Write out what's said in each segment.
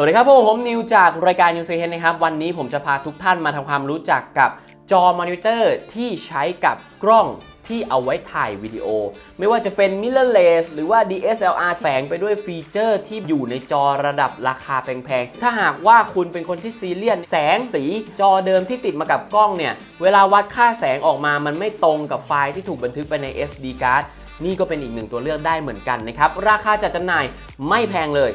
สวัสดีครับพวกผมนิวจากรายการนิวเซเฮนนะครับ วันนี้ผมจะพาทุกท่านมาทำความรู้จักกับจอมอนิเตอร์ที่ใช้กับกล้องที่เอาไว้ถ่ายวิดีโอ ไม่ว่าจะเป็น mirrorless หรือว่า DSLR แฝงไปด้วยฟีเจอร์ที่อยู่ในจอระดับราคาแพงๆ ถ้าหากว่าคุณเป็นคนที่ซีเรียสแสงสีจอเดิมที่ติดมากับกล้องเนี่ย เวลาวัดค่าแสงออกมามันไม่ตรงกับไฟล์ที่ถูกบันทึกไปใน SD card นี่ก็เป็นอีกหนึ่งตัวเลือกได้เหมือนกันนะครับ ราคาจัดจำหน่ายไม่แพงเลย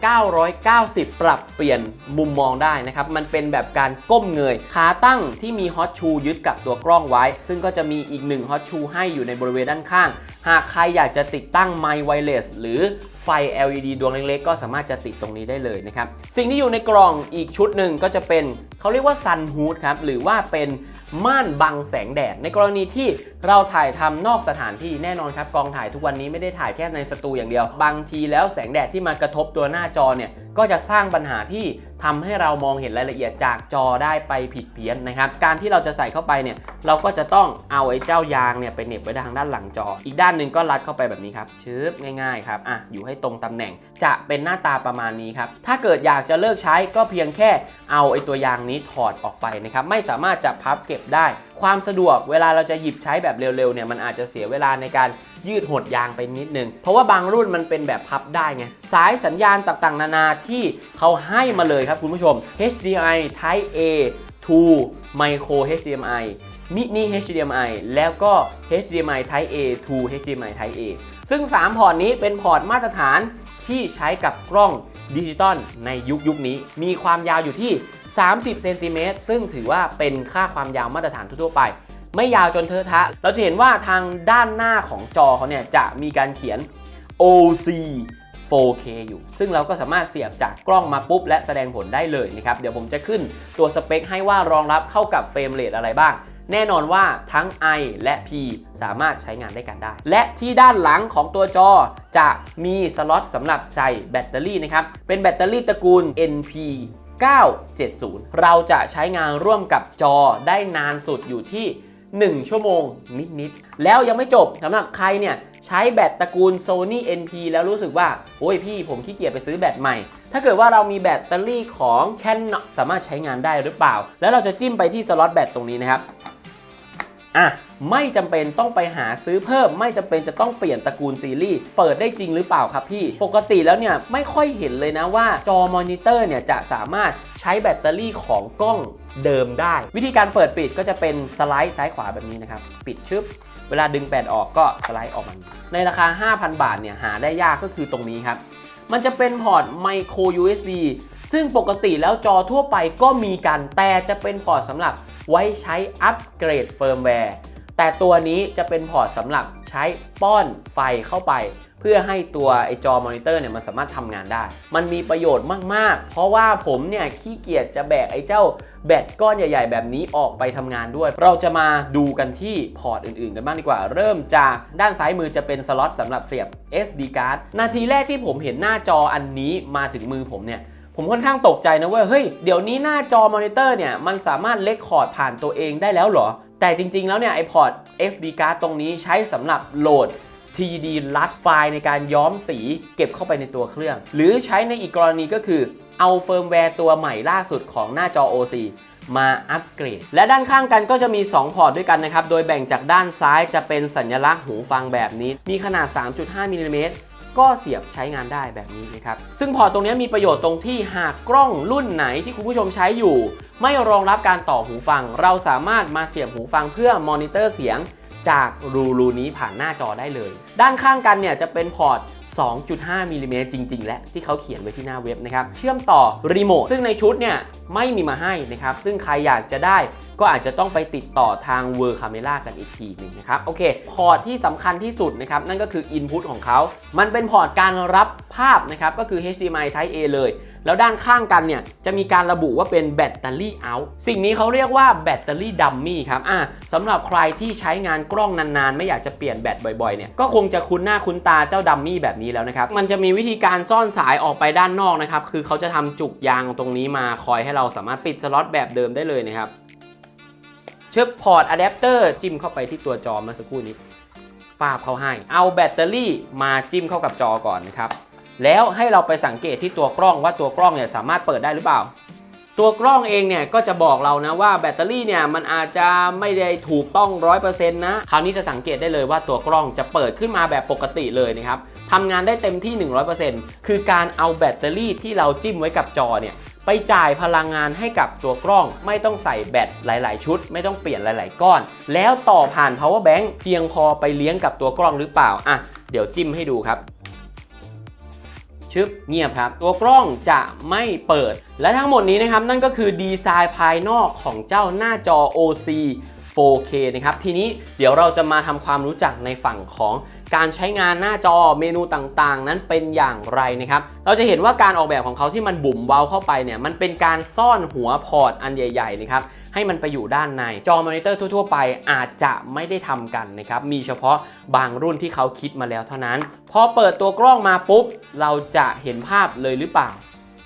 5,990 ปรับเปลี่ยนมุมมองได้นะครับ มันเป็นแบบการก้มเงย ขาตั้งที่มีฮอตชูยึดกับตัวกล้องไว้ ซึ่งก็จะมีอีกหนึ่งฮอตชูให้อยู่ในบริเวณด้านข้าง หากใครอยากจะติดตั้งไมค์ไวเลสหรือไฟ LED ดวงเล็กๆ ก็สามารถจะติดตรงนี้ได้เลยนะครับ สิ่งที่อยู่ในกล่องอีกชุดหนึ่งก็จะเป็นเขาเรียกว่าซันฮูดครับ หรือว่าเป็น ม่านบังแสงแดด ในกรณีที่เราถ่ายทำนอกสถานที่แน่นอนครับกองถ่ายทุกวันนี้ไม่ได้ถ่ายแค่ในสตูอย่างเดียว บางทีแล้วแสงแดดที่มากระทบตัวหน้าจอเนี่ยก็จะสร้างปัญหาที่ทำให้เรามองเห็นรายละเอียดจากจอได้ไปผิดเพี้ยนนะครับ การที่เราจะใส่เข้าไปเนี่ยเราก็จะต้องเอาไอ้เจ้ายางเนี่ยไปเหน็บไว้ทางด้านหลังจอ อีกด้านหนึ่งก็รัดเข้าไปแบบนี้ครับชึบง่ายๆครับอะอยู่ให้ตรงตำแหน่งจะเป็นหน้าตาประมาณนี้ครับถ้าเกิดอยากจะเลิกใช้ก็เพียงแค่เอาไอ้ตัวยางนี้ถอดออกไปนะครับไม่สามารถจะพับเก็บได้ ความสะดวกเวลาเราจะหยิบใช้แบบเร็วๆเนี่ยมันอาจจะเสียเวลาในการยืดหดยางไปนิดนึง เพราะว่าบางรุ่นมันเป็นแบบพับได้ไง สายสัญญาณต่างๆ นานาที่เขาให้มาเลยครับคุณผู้ชม HDMI Type A to Micro HDMI Mini HDMI แล้วก็ HDMI Type A to HDMI Type A ซึ่ง 3 พอร์ตนี้เป็นพอร์ตมาตรฐานที่ใช้กับกล้อง ดิจิตอลในยุคยุคนี้ มีความยาวอยู่ที่ 30 เซนติเมตรซึ่งถือว่าเป็นค่าความยาวมาตรฐานทั่วไป ไม่ยาวจนเทอะทะ เราจะเห็นว่าทางด้านหน้าของจอเขาเนี่ยจะมีการเขียน OC 4K อยู่ ซึ่งเราก็สามารถเสียบจากกล้องมาปุ๊บ และแสดงผลได้เลยนะครับ เดี๋ยวผมจะขึ้นตัวสเปคให้ว่ารองรับเข้ากับเฟรมเรทอะไรบ้าง แน่นอนว่าทั้ง I และ P สามารถใช้งานได้กันได้ และที่ด้านหลังของตัวจอจะมีสล็อตสำหรับใส่แบตเตอรี่นะครับ เป็นแบตเตอรี่ตระกูล NP 970 เราจะใช้งานร่วมกับจอได้นานสุดอยู่ที่ 1 ชั่วโมงนิด ๆ แล้วยังไม่จบสำหรับใครเนี่ย ใช้แบตตระกูล Sony NP แล้วรู้สึกว่า โอ้ยพี่ผมขี้เกียจไปซื้อแบตใหม่ ถ้าเกิดว่าเรามีแบตเตอรี่ของ Canon สามารถใช้งานได้หรือเปล่า แล้วเราจะจิ้มไปที่สล็อตแบตตรงนี้นะครับ อะไม่จำเป็นต้องไปหาซื้อเพิ่ม ไม่จำเป็นจะต้องเปลี่ยนตระกูลซีรีส์เปิดได้จริงหรือเปล่าครับพี่ ปกติแล้วเนี่ยไม่ค่อยเห็นเลยนะว่าจอมอนิเตอร์เนี่ยจะสามารถใช้แบตเตอรี่ของกล้องเดิมได้ วิธีการเปิดปิดก็จะเป็นสไลด์ซ้ายขวาแบบนี้นะครับ ปิดชึบเวลาดึงแบตออกก็สไลด์ออกมาในราคา 5,000 บาทเนี่ยหาได้ยากก็คือตรงนี้ครับมันจะเป็นพอร์ต micro USB ซึ่งปกติแล้วจอทั่วไปก็มีกัน แต่จะเป็นพอร์ตสำหรับไว้ใช้อัปเกรดเฟิร์มแวร์ แต่ตัวนี้จะเป็นพอร์ตสำหรับใช้ป้อนไฟเข้าไป เพื่อให้ตัวไอจอมอนิเตอร์เนี่ยมันสามารถทำงานได้ มันมีประโยชน์มาก ๆ เพราะว่าผมเนี่ยขี้เกียจจะแบกไอ้เจ้าแบตก้อนใหญ่ ๆ แบบนี้ออกไปทำงานด้วย เราจะมาดูกันที่พอร์ตอื่น ๆ กันบ้างดีกว่า เริ่มจากด้านซ้ายมือจะเป็นสล็อตสำหรับเสียบ SD card นาทีแรกที่ผมเห็นหน้าจออันนี้มาถึงมือผมเนี่ย ผมค่อนข้างตกใจนะเว้ยเฮ้ยเดี๋ยวนี้หน้าจอมอนิเตอร์เนี่ยมันสามารถเลคคอร์ดผ่านตัวเองได้แล้วเหรอ แต่จริงๆแล้วเนี่ยไอพอร์ต SD card ตรงนี้ใช้สำหรับโหลด TD ลัดไฟล์ในการย้อมสีเก็บเข้าไปในตัวเครื่อง หรือใช้ในอีกกรณีก็คือเอาเฟิร์มแวร์ตัวใหม่ล่าสุดของหน้าจอ OC มาอัปเกรด และด้านข้างกันก็จะมี 2 พอร์ตด้วยกันนะครับ โดยแบ่งจากด้านซ้ายจะเป็นสัญลักษณ์หูฟังแบบนี้ มีขนาด 3.5มิลลิเมตร ก็เสียบใช้งานได้แบบนี้นะครับ ซึ่งพอร์ตตรงนี้มีประโยชน์ตรงที่หากกล้องรุ่นไหนที่คุณผู้ชมใช้อยู่ ไม่รองรับการต่อหูฟัง เราสามารถมาเสียบหูฟังเพื่อมอนิเตอร์เสียงจากรูรูนี้ผ่านหน้าจอได้เลย ด้านข้างกันเนี่ยจะเป็นพอร์ต 2.5มิลลิเมตรจริง ๆ และที่เขาเขียนไว้ที่หน้าเว็บนะครับ เชื่อมต่อรีโมทซึ่งในชุดเนี่ยไม่มีมาให้นะครับ ซึ่งใครอยากจะได้ก็อาจจะต้องไปติดต่อทาง w o r d Camera กันอีกทีหนึ่งนะครับโอเค พอร์ตที่สำคัญที่สุดนะครับ นั่นก็คือ Input ของเขา มันเป็นพอร์ตการรับภาพนะครับ ก็คือ HDMI Type A เลย แล้วด้านข้างกันเนี่ย จะมีการระบุว่าเป็นแบตเตอรี่เอาสิ่งนี้เขาเรียกว่าแบตเตอรี่ดัมมี่ครับอะสำหรับใครที่ใช้งานกล้องนานๆ ไม่อยากจะเปลี่ยนแบตบ่อยๆเนี่ยก็คงจะคุ้นหน้าคุ้นตาเจ้าดัมมี่แบบนี้แล้วนะครับ มันจะมีวิธีการซ่อนสายออกไปด้านนอกนะครับ คือเขาจะทำจุกยางตรงนี้มาคอยให้เราสามารถปิดสล็อตแบบเดิมได้เลยนะครับเชือกพอร์ตอะแดปเตอร์จิ้มเข้าไปที่ตัวจอเมื่อสักครู่นี้ปาบเขาให้ เอาแบตเตอรี่มาจิ้มเข้ากับจอก่อนนะครับ แล้วให้เราไปสังเกตที่ตัวกล้องว่าตัวกล้องเนี่ยสามารถเปิดได้หรือเปล่า ตัวกล้องเองเนี่ยก็จะบอกเรานะว่าแบตเตอรี่เนี่ยมันอาจจะไม่ได้ถูกต้อง 100%นะ คราวนี้จะสังเกตได้เลยว่าตัวกล้องจะเปิดขึ้นมาแบบปกติเลยนะครับทำงานได้เต็มที่ 100%คือการเอาแบตเตอรี่ที่เราจิ้มไว้กับจอเนี่ยไปจ่ายพลังงานให้กับตัวกล้อง ไม่ต้องใส่แบตหลาย ๆ ชุด ไม่ต้องเปลี่ยนหลาย ๆ ก้อน แล้วต่อผ่าน power bank เพียงพอไปเลี้ยงกับตัวกล้องหรือเปล่าอะเดี๋ยวจิ้มให้ดูครับ ชึบเงียบครับ ตัวกล้องจะไม่เปิด และทั้งหมดนี้นะครับนั่นก็คือดีไซน์ภายนอกของเจ้าหน้าจอ OC 4K นะครับ ทีนี้เดี๋ยวเราจะมาทำความรู้จักในฝั่งของการใช้งานหน้าจอเมนูต่างๆ นั้นเป็นอย่างไรนะครับ เราจะเห็นว่าการออกแบบของเขาที่มันบุ๋มเว้าเข้าไปเนี่ย มันเป็นการซ่อนหัวพอร์ตอันใหญ่ ๆ นะครับ ให้มันไปอยู่ด้านใน จอมอนิเตอร์ทั่ว ๆ ไปอาจจะไม่ได้ทำกันนะครับ มีเฉพาะบางรุ่นที่เขาคิดมาแล้วเท่านั้น พอเปิดตัวกล้องมาปุ๊บ เราจะเห็นภาพเลยหรือเปล่า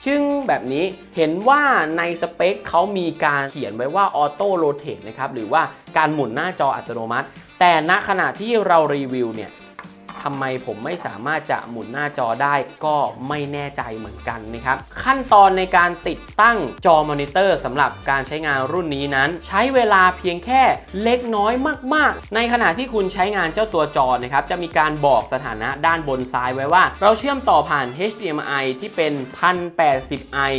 ชึ่งแบบนี้เห็นว่าในสเปคเขามีการเขียนไว้ว่าออโต้โรเต e นะครับหรือว่าการหมุนหน้าจออัตโนมัติ แต่ณขณะที่เรารีวิวเนี่ย ทำไมผมไม่สามารถจะหมุนหน้าจอได้ก็ไม่แน่ใจเหมือนกันนะครับ ขั้นตอนในการติดตั้งจอมอนิเตอร์สำหรับการใช้งานรุ่นนี้นั้น ใช้เวลาเพียงแค่เล็กน้อยมาก ๆ ในขณะที่คุณใช้งานเจ้าตัวจอนะครับจะมีการบอกสถานะด้านบนซ้ายไว้ว่า เราเชื่อมต่อผ่าน HDMI ที่เป็น 1080i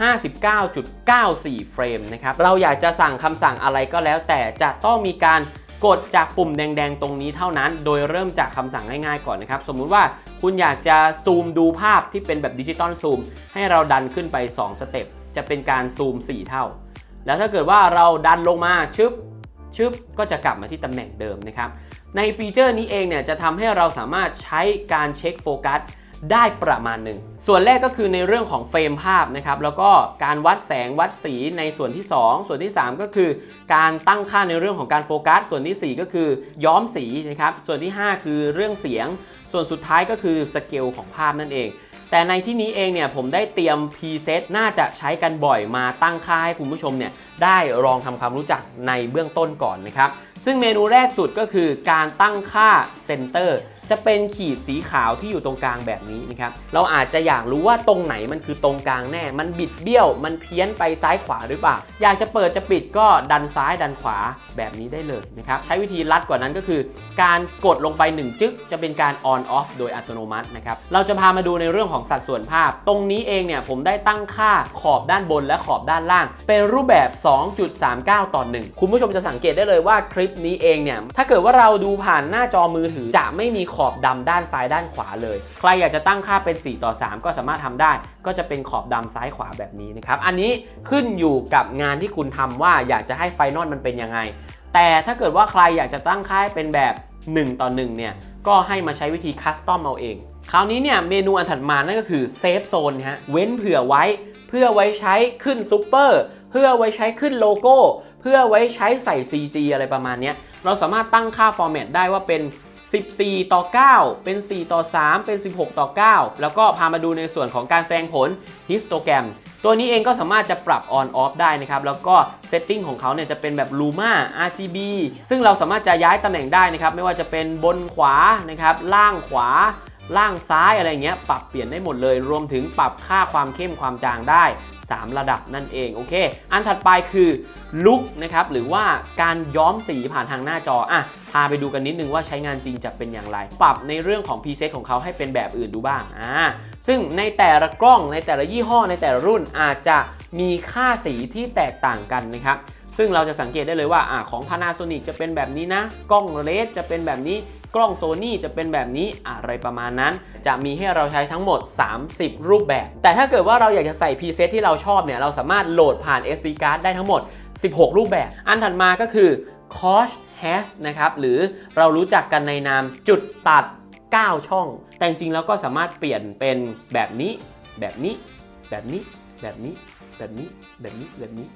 59.94 เฟรมนะครับ เราอยากจะสั่งคำสั่งอะไรก็แล้วแต่จะต้องมีการ กดจากปุ่มแดงๆ ตรงนี้เท่านั้น โดยเริ่มจากคำสั่งง่ายๆก่อนนะครับ สมมุติว่าคุณอยากจะซูมดูภาพที่เป็นแบบดิจิตอลซูมให้เราดันขึ้นไป 2 สเต็ปจะเป็นการซูม 4 เท่า แล้วถ้าเกิดว่าเราดันลงมาชึบชึบก็จะกลับมาที่ตำแหน่งเดิมนะครับ ในฟีเจอร์นี้เองเนี่ยจะทำให้เราสามารถใช้การเช็คโฟกัส ได้ประมาณหนึ่ง ส่วนแรกก็คือในเรื่องของเฟรมภาพนะครับแล้วก็การวัดแสงวัดสีในส่วนที่ 2 ส่วนที่ 3 ก็คือการตั้งค่าในเรื่องของการโฟกัส ส่วนที่ 4 ก็คือย้อมสีนะครับส่วนที่ 5 คือเรื่องเสียง ส่วนสุดท้ายก็คือสเกลของภาพนั่นเองแต่ในที่นี้เองเนี่ยผมได้เตรียม preset น่าจะใช้กันบ่อยมาตั้งค่าให้คุณผู้ชมเนี่ยได้ลองทำความรู้จักในเบื้องต้นก่อนนะครับ ซึ่งเมนูแรกสุดก็คือการตั้งค่า center จะเป็นขีดสีขาวที่อยู่ตรงกลางแบบนี้นะครับ เราอาจจะอยากรู้ว่าตรงไหนมันคือตรงกลางแน่ มันบิดเบี้ยว มันเพี้ยนไปซ้ายขวาหรือเปล่า อยากจะเปิดจะปิดก็ดันซ้ายดันขวาแบบนี้ได้เลยนะครับ ใช้วิธีลัดกว่านั้นก็คือ การกดลงไป 1 จึ๊กจะเป็นการ on off โดยอัตโนมัตินะครับ เราจะพามาดูในเรื่องของสัดส่วนภาพ ตรงนี้เองเนี่ยผมได้ตั้งค่าขอบด้านบนและขอบด้านล่าง เป็นรูปแบบ 2.39 ต่อ 1 คุณผู้ชมจะสังเกตได้เลยว่าคลิปนี้เองเนี่ย ถ้าเกิดว่าเราดูผ่านหน้าจอมือถือจะไม่มีขอบดำด้านซ้ายด้านขวาเลย ใครอยากจะตั้งค่าเป็น 4 ต่อ 3 ก็สามารถทำได้ ก็จะเป็นขอบดำซ้ายขวาแบบนี้นะครับอันนี้ขึ้นอยู่กับงานที่คุณทำว่าอยากจะให้ไฟนอลมันเป็นยังไง แต่ถ้าเกิดว่าใครอยากจะตั้งค่าเป็นแบบ 1 ต่อ1เนี่ยก็ให้มาใช้วิธีคัสตอมเอาเอง คราวนี้เนี่ยเมนูอันถัดมานั่นก็คือเซฟโซนฮะเว้นเผื่อไว้เพื่อไว้ใช้ขึ้นซูเปอร์เพื่อไว้ใช้ขึ้นโลโก้ เพื่อไว้ใช้ใส่ CG อะไรประมาณนี้เราสามารถตั้งค่าฟอร์แมตได้ว่าเป็น 14 ต่อ 9 เป็น 4 ต่อ 3 เป็น 16 ต่อ 9 แล้วก็พามาดูในส่วนของการแสดงผลฮิสโตแกรมตัวนี้เองก็สามารถจะปรับ on off ได้นะครับ แล้วก็เซตติ้งของเขาเนี่ยจะเป็นแบบ Luma RGB ซึ่งเราสามารถจะย้ายตำแหน่งได้นะครับ ไม่ว่าจะเป็นบนขวานะครับ ล่างขวา ล่างซ้ายอะไรเงี้ยปรับเปลี่ยนได้หมดเลย รวมถึงปรับค่าความเข้มความจางได้ 3 ระดับนั่นเองโอเค อันถัดไปคือลุกนะครับหรือว่าการย้อมสีผ่านทางหน้าจออะพาไปดูกันนิดนึงว่าใช้งานจริงจะเป็นอย่างไร ปรับในเรื่องของ preset ของเขาให้เป็นแบบอื่นดูบ้างอ่าซึ่งในแต่ละกล้องในแต่ละยี่ห้อในแต่ละรุ่นอาจจะมีค่าสีที่แตกต่างกันนะครับซึ่งเราจะสังเกตได้เลยว่าอ่าของ Panasonic จะเป็นแบบนี้นะ กล้องเลสจะเป็นแบบนี้ กล้องโซนี่จะเป็นแบบนี้อะไรประมาณนั้น จะมีให้เราใช้ทั้งหมด 30 รูปแบบ แต่ถ้าเกิดว่าเราอยากจะใส่พรีเซตที่เราชอบเนี่ยเราสามารถโหลดผ่าน SD card ได้ทั้งหมด 16 รูปแบบ อันถัดมาก็คือ Coach Hash นะครับหรือเรารู้จักกันในนามจุดตัด 9 ช่อง แต่จริงๆแล้วก็สามารถเปลี่ยนเป็นแบบนี้ แบบนี้ แบบนี้ แบบนี้ แบบนี้แบบนี้แบบนี้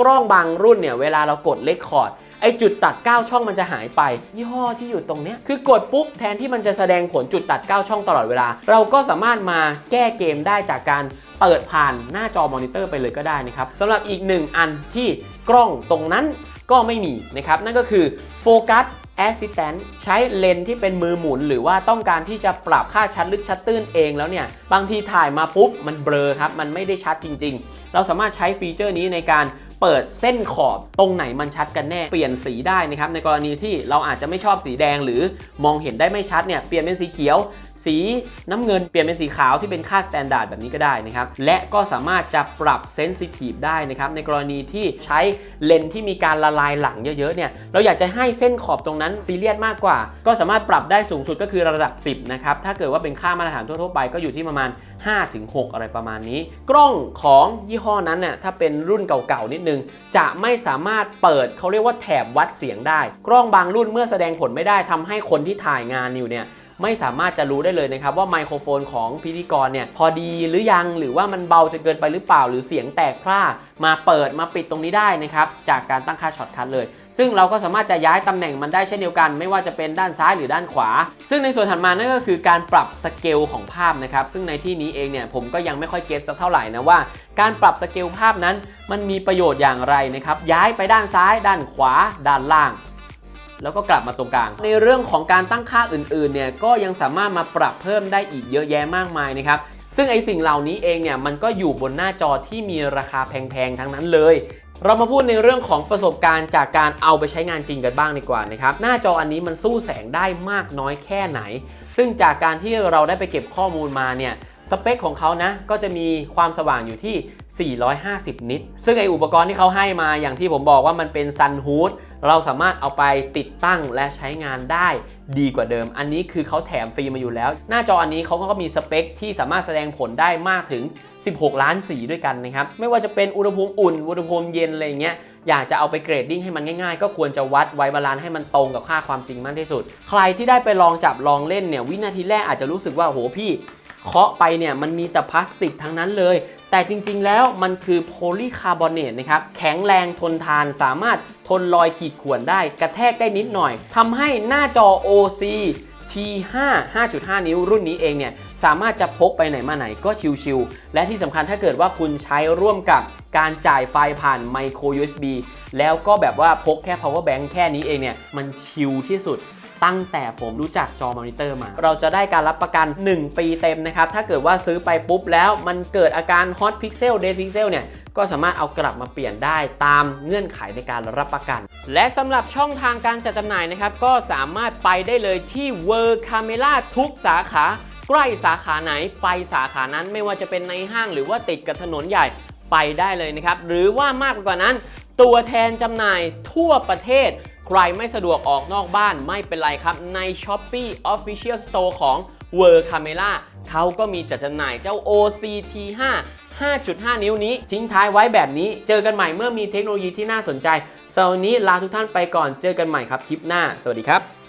กล้องบางรุ่นเนี่ยเวลาเรากดเลคคอร์ดไอจุดตัด 9 ช่องมันจะหายไป ยี่ห้อที่อยู่ตรงเนี้ยคือกดปุ๊บแทนที่มันจะแสดงผลจุดตัด 9 ช่องตลอดเวลา เราก็สามารถมาแก้เกมได้จากการเปิดผ่านหน้าจอมอนิเตอร์ไปเลยก็ได้นะครับสำหรับอีกหนึ่งอันที่กล้องตรงนั้นก็ไม่มีนะครับนั่นก็คือโฟกัส Assistant ใช้เลนที่เป็นมือหมุน หรือว่าต้องการที่จะปรับค่าชัดลึกชัดตื้นเองแล้วเนี่ย บางทีถ่ายมาปุ๊บ มันเบลอครับ มันไม่ได้ชัดจริง ๆ เราสามารถใช้ฟีเจอร์นี้ในการ เปิดเส้นขอบตรงไหนมันชัดกันแน่ เปลี่ยนสีได้นะครับในกรณีที่เราอาจจะไม่ชอบสีแดงหรือมองเห็นได้ไม่ชัดเนี่ยเปลี่ยนเป็นสีเขียว สีน้ำเงินเปลี่ยนเป็นสีขาวที่เป็นค่าสแตนดาร์ดแบบนี้ก็ได้นะครับและก็สามารถจะปรับเซนซิทีฟได้นะครับในกรณีที่ใช้เลนส์ที่มีการละลายหลังเยอะๆเนี่ยเราอยากจะให้เส้นขอบตรงนั้นซีเรียสมากกว่า ก็สามารถปรับได้สูงสุดก็คือระดับ 10นะครับถ้าเกิดว่าเป็นค่ามาตรฐานทั่วๆไปก็อยู่ที่ประมาณ 5-6 อะไรประมาณนี้ กล้องของยี่ห้อนั้นเนี่ยถ้าเป็นรุ่นเก่าๆนิดนึงจะไม่สามารถเปิดเขาเรียกว่าแถบวัดเสียงได้ กล้องบางรุ่นเมื่อแสดงผลไม่ได้ทำให้คนที่ถ่ายงานอยู่เนี่ย ไม่สามารถจะรู้ได้เลยนะครับว่าไมโครโฟนของพิธีกรเนี่ยพอดีหรือยังหรือว่ามันเบาจนเกินไปหรือเปล่า หรือเสียงแตกพร่ามาเปิดมาปิดตรงนี้ได้นะครับจากการตั้งค่าช็อตคัทเลย ซึ่งเราก็สามารถจะย้ายตำแหน่งมันได้เช่นเดียวกัน ไม่ว่าจะเป็นด้านซ้ายหรือด้านขวา ซึ่งในส่วนถัดมานั่นก็คือการปรับสเกลของภาพนะครับซึ่งในที่นี้เองเนี่ยผมก็ยังไม่ค่อยเก็ตสักเท่าไหร่นะว่า การปรับสเกลภาพนั้นมันมีประโยชน์อย่างไรนะครับย้ายไปด้านซ้าย ด้านขวา ด้านล่าง แล้วก็กลับมาตรงกลาง ในเรื่องของการตั้งค่าอื่นๆเนี่ยก็ยังสามารถมาปรับเพิ่มได้อีกเยอะแยะมากมายนะครับซึ่งไอสิ่งเหล่านี้เองเนี่ยมันก็อยู่บนหน้าจอที่มีราคาแพงๆทั้งนั้นเลย เรามาพูดในเรื่องของประสบการณ์จากการเอาไปใช้งานจริงกันบ้างดีกว่านะครับหน้าจออันนี้มันสู้แสงได้มากน้อยแค่ไหน ซึ่งจากการที่เราได้ไปเก็บข้อมูลมาเนี่ยสเปคของเขานะก็จะมีความสว่างอยู่ที่ 450 นิตซึ่งไออุปกรณ์ที่เขาให้มาอย่างที่ผมบอกว่ามันเป็นซันฮูด เราสามารถเอาไปติดตั้งและใช้งานได้ดีกว่าเดิม อันนี้คือเขาแถมฟรีมาอยู่แล้ว หน้าจออันนี้เขาก็มีสเปคที่สามารถแสดงผลได้มากถึง 16 ล้านสีด้วยกันนะครับ ไม่ว่าจะเป็นอุณหภูมิอุ่น อุณหภูมิเย็นอะไรเงี้ยอยากจะเอาไปเกรดดิ้งให้มันง่ายๆ ก็ควรจะวัดไว้บาลานซ์ให้มันตรงกับค่าความจริงมากที่สุด ใครที่ได้ไปลองจับลองเล่นเนี่ยวินาทีแรกอาจจะรู้สึกว่าโหพี่ เคาะไปเนี่ยมันมีแต่พลาสติกทั้งนั้นเลย แต่จริงๆแล้วมันคือโพลีคาร์บอเนตนะครับแข็งแรงทนทานสามารถทนรอยขีดข่วนได้กระแทกได้นิดหน่อยทำให้หน้าจอ OC T5 5.5 นิ้วรุ่นนี้เองเนี่ยสามารถจะพกไปไหนมาไหนก็ชิวๆและที่สำคัญถ้าเกิดว่าคุณใช้ร่วมกับการจ่ายไฟผ่านไมโคร USB แล้วก็แบบว่าพกแค่ power bank แค่นี้เองเนี่ยมันชิลที่สุด ตั้งแต่ผมรู้จักจอมอนิเตอร์มา เราจะได้การรับประกัน 1 ปีเต็มนะครับ ถ้าเกิดว่าซื้อไปปุ๊บแล้วมันเกิดอาการ hot pixel dead pixel เนี่ยก็สามารถเอากลับมาเปลี่ยนได้ตามเงื่อนไขในการรับประกัน และสำหรับช่องทางการจัดจำหน่ายนะครับ ก็สามารถไปได้เลยที่ World Camera ทุกสาขา ใกล้สาขาไหนไปสาขานั้นไม่ว่าจะเป็นในห้างหรือว่าติดกับถนนใหญ่ไปได้เลยนะครับ หรือว่ามากกว่านั้น ตัวแทนจำหน่ายทั่วประเทศ ใครไม่สะดวกออกนอกบ้านไม่เป็นไรครับ ใน Shopee Official Store ของ World Camera เขาก็มีจัดจำหน่ายเจ้า OCT 5 5.5 นิ้วนี้ ทิ้งท้ายไว้แบบนี้ เจอกันใหม่เมื่อมีเทคโนโลยีที่น่าสนใจสำหรับวันนี้ลาทุกท่านไปก่อนเจอกันใหม่ครับคลิปหน้า สวัสดีครับ